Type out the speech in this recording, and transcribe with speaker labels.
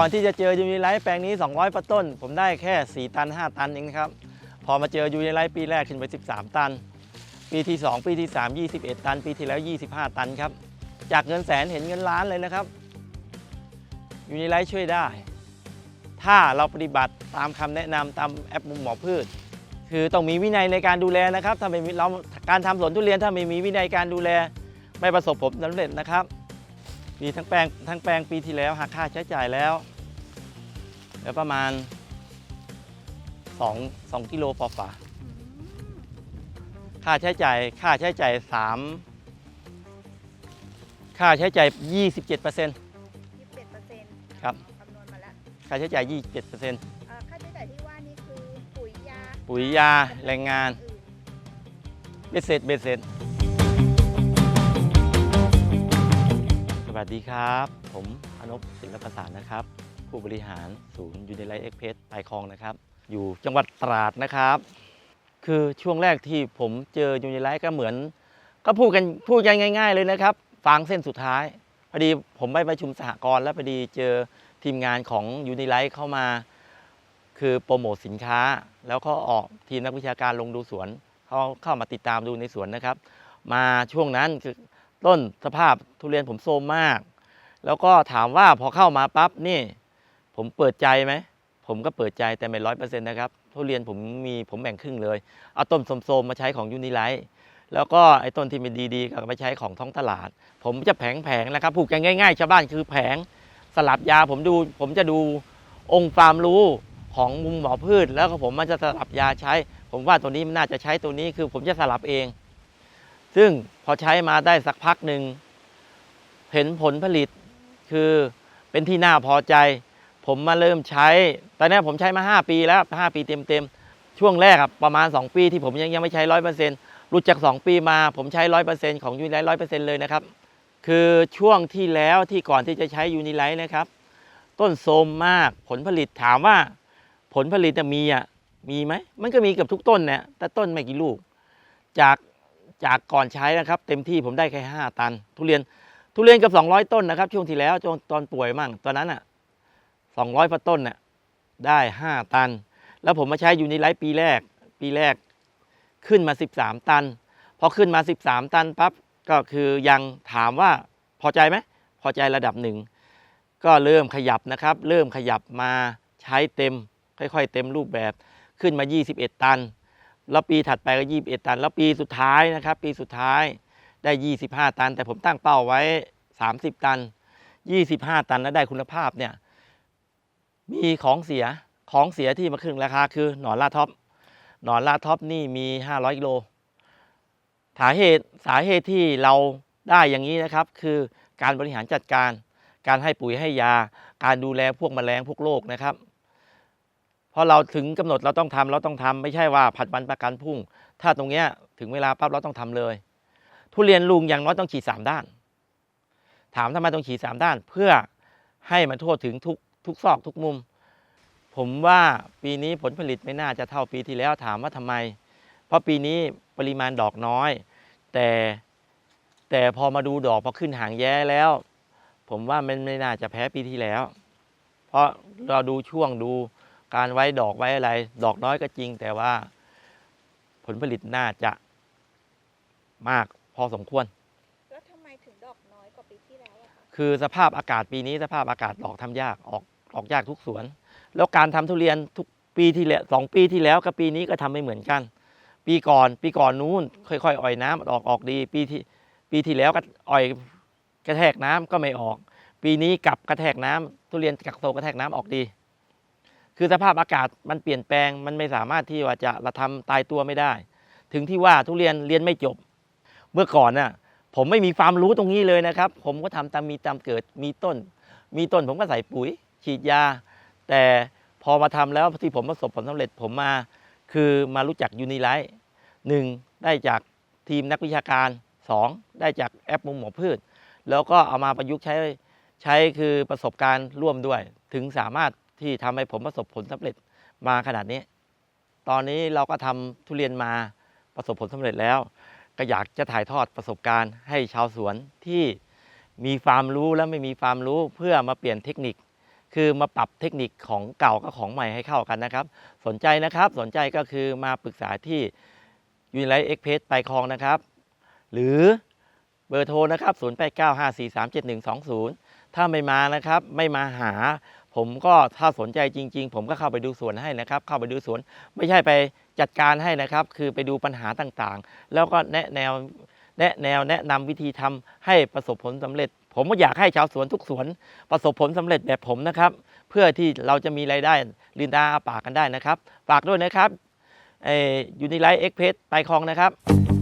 Speaker 1: ก่อนที่จะเจอยูนิไลท์แปลงนี้ 200ประต้น ผมได้แค่ 4 ตัน 5 ตันเองนะครับ พอมาเจอยูนิไลท์ปีแรกขึ้นไป 13 ตัน ปีที่ 2 ปีที่ 3 21 ตัน ปีที่แล้ว 25 ตันครับ จากเงินแสนเห็นเงินล้านเลยนะครับยูนิไลท์ช่วยได้ ถ้าเราปฏิบัติตามคำแนะนำตามแอปมุมหมอพืช คือต้องมีวินัยในการดูแลนะครับ ถ้าไม่มีเราการทำสวนทุเรียนถ้าไม่มีวินัยการดูแล ไม่ประสบผลสำเร็จนะครับ มีทั้งแปลงทั้งแปลงปีที่แล้วหักค่าใช้จ่ายแล้วแล้วประมาณ2 2กิโลปอฝาค่าใช้จ่ายค่าใช้จ่าย3ค่าใช้จ่าย27%
Speaker 2: ยี่สิบเจ็ดเปอร์เซ็นต์
Speaker 1: ครับ
Speaker 2: คำนวณมาแล้ว
Speaker 1: ค่าใช้จ่าย27%
Speaker 2: เอ่อค่าใช้จ่ายที่ว่านี่คือปุ๋ยยา
Speaker 1: ปุ๋ยยาแรงงาน
Speaker 2: อื่น
Speaker 1: เบ็ดเสร็จเบ็ดเสร็จ วัสดีครับ ผมอนบศิลปประสานนะครับ ผู้บริหารศูนย์ยูนิไลท์เอ็กเพสปายคลองนะครับ อยู่จังหวัดตราดนะครับ คือช่วงแรกที่ผมเจอยูนิไลท์ก็เหมือน ก็พูดกันพูดกันง่าย ๆ เลยนะครับฟางเส้นสุดท้ายพอดีผมไปประชุมสหกรณ์แล้วพอดีเจอทีมงานของยูนิไลท์เข้ามา คือโปรโมทสินค้า แล้วก็ออกทีมนักวิชาการลงดูสวนเขาเข้ามาติดตามดูในสวนนะครับ มาช่วงนั้นคือ ต้นสภาพทุเรียนผมโทรมมาก แล้วก็ถามว่าพอเข้ามาปั๊บนี่ ผมเปิดใจไหม ผมก็เปิดใจแต่ไม่ร้อยเปอร์เซ็นต์นะครับ ทุเรียนผมมีผมแบ่งครึ่งเลย เอาต้นโสมๆมาใช้ของยูนิไลท์แล้วก็ไอ้ต้นที่ไม่ดีๆก็ไปใช้ของท้องตลาด ผมจะแผงแผงนะครับพูดกันง่ายๆชาวบ้านคือแผงสลับยาผมดู ผมจะดูองค์ความรู้ของมุมหมอพืช แล้วก็ผมมันจะสลับยาใช้ ผมว่าตัวนี้มันน่าจะใช้ตัวนี้คือผมจะสลับเอง ซึ่งพอใช้มาได้สักพักหนึ่ง เห็นผลผลิตคือเป็นที่น่าพอใจ ผมมาเริ่มใช้ ตอนนี้ผมใช้มา 5 ปีแล้ว 5 ปีเต็มๆ ช่วงแรกอะประมาณ 2 ปีที่ผมยังยังไม่ใช้ร้อยเปอร์เซ็นต์รู้จาก2 ปีมา ผมใช้ร้อยเปอร์เซ็นต์ของยูนิไลท์ร้อยเปอร์เซ็นต์เลยนะครับ คือช่วงที่แล้วที่ก่อนที่จะใช้ยูนิไลท์นะครับ ต้นโทรมมากผลผลิตถามว่า ผลผลิตจะมีอะมีไหมมันก็มีเกับทุกต้นเนี่ยแต่ต้นไม่กี่ลูก จาก จากก่อนใช้นะครับเต็มที่ผมได้แค่ 5 ตัน ทุเรียนทุเรียนกับ 200 ต้นนะครับ ช่วงที่แล้วช่วงตอนป่วยมั่งตอนนั้นอะ200พต้นน่ะได้ 5 ตัน แล้วผมมาใช้ยูนิไลท์ปีแรก ปีแรกขึ้นมา 13 ตัน พอขึ้นมา 13 ตันปั๊บก็คือยังถามว่าพอใจไหมพอใจระดับหนึ่งก็เริ่มขยับนะครับ เริ่มขยับมาใช้เต็ม ค่อย ๆ เต็มรูปแบบขึ้นมา 21 ตัน แล้วปีถัดไปก็21ตัน แล้วปีสุดท้ายนะครับ ปีสุดท้ายได้25ตัน แต่ผมตั้งเป้าไว้30ตัน25ตันแล้วได้คุณภาพเนี่ย มีของเสียของเสียที่มาขึ้นราคาคือหนอนลาท็อปหนอนลาท็อปนี่มี500กิโลสาเหตุสาเหตุที่เราได้อย่างนี้นะครับ คือการบริหารจัดการ การให้ปุ๋ยให้ยา การดูแลพวกแมลงพวกโรคนะครับ ราะเราถึงกำหนดเราต้องทำเราต้องทำไม่ใช่ว่าผัดวันประกันพรุ่ง ถ้าตรงเนี้ยถึงเวลาปั๊บเราต้องทำเลย ทุเรียนลุงอย่างน้อยต้องฉีดสามด้าน ถามทำไมต้องฉีดสามด้าน เพื่อให้มันทั่วถึงทุกทุกซอกทุกมุม ผมว่าปีนี้ผลผลิตไม่น่าจะเท่าปีที่แล้วถามว่าทำไม เพราะปีนี้ปริมาณดอกน้อย แต่แต่พอมาดูดอกพอขึ้นหางแย้แล้ว ผมว่ามันไม่น่าจะแพ้ปีที่แล้ว เพราะเราดูช่วงดู การไว้ดอกไว้อะไร ดอกน้อยก็จริง แต่ว่าผลผลิตน่าจะมากพอสมควร
Speaker 2: แล้วทำไมถึงดอกน้อยกว่าปีที่แล้วอะคะ
Speaker 1: คือสภาพอากาศปีนี้สภาพอากาศดอกทำยากออกออกยากทุกสวน แล้วการทำทุเรียนทุกปีที่แล้วสองปีที่แล้วกับปีนี้ก็ทำไม่เหมือนกัน ปีก่อนปีก่อนนู้นค่อยๆอ่อยน้ำออกออกดี ปีที่ปีที่แล้วก็อ่อยกระแทกน้ำก็ไม่ออก ปีนี้กลับกระแทกน้ำทุเรียนกักโตกระแทกน้ำออกดี คือสภาพอากาศมันเปลี่ยนแปลงมันไม่สามารถที่ว่าจะละทำตายตัวไม่ได้ ถึงที่ว่าทุเรียนเรียนไม่จบ เมื่อก่อนน่ะผมไม่มีความรู้ตรงนี้เลยนะครับ ผมก็ทำตามมีตามเกิดมีต้น มีต้นผมก็ใส่ปุ๋ย ฉีดยา แต่พอมาทำแล้วที่ผมประสบผลสำเร็จผมมาคือมารู้จักยูนิไลท์หนึ่งได้จากทีมนักวิชาการสองได้จากแอปมุมหมอพืช แล้วก็เอามาประยุกต์ใช้ใช้คือประสบการณ์ร่วมด้วย ถึงสามารถ ที่ทำให้ผมประสบผลสำเร็จมาขนาดนี้ ตอนนี้เราก็ทำทุเรียนมาประสบผลสำเร็จแล้ว ก็อยากจะถ่ายทอดประสบการณ์ให้ชาวสวนที่มีความรู้และไม่มีความรู้เพื่อมาเปลี่ยนเทคนิค คือมาปรับเทคนิคของเก่ากับของใหม่ให้เข้ากันนะครับ สนใจนะครับสนใจก็คือมาปรึกษาที่ยูนิไลท์เอ็กเพสไปคลองนะครับ หรือเบอร์โทรนะครับ 0895437120 ถ้าไม่มานะครับ ไม่มาหา ผมก็ถ้าสนใจจริง ๆ ผมก็เข้าไปดูสวนให้นะครับ เข้าไปดูสวนไม่ใช่ไปจัดการให้นะครับ คือไปดูปัญหาต่างๆ แล้วก็แนะแนวแนะแนวแนะนำวิธีทำให้ประสบผลสำเร็จ ผมก็อยากให้ชาวสวนทุกสวน ประสบผลสำเร็จแบบผมนะครับ เพื่อที่เราจะมีรายได้ลืนตาปากกันได้นะครับฝากด้วยนะครับยูนิไลท์เอ็กเพรสไปคลองนะครับ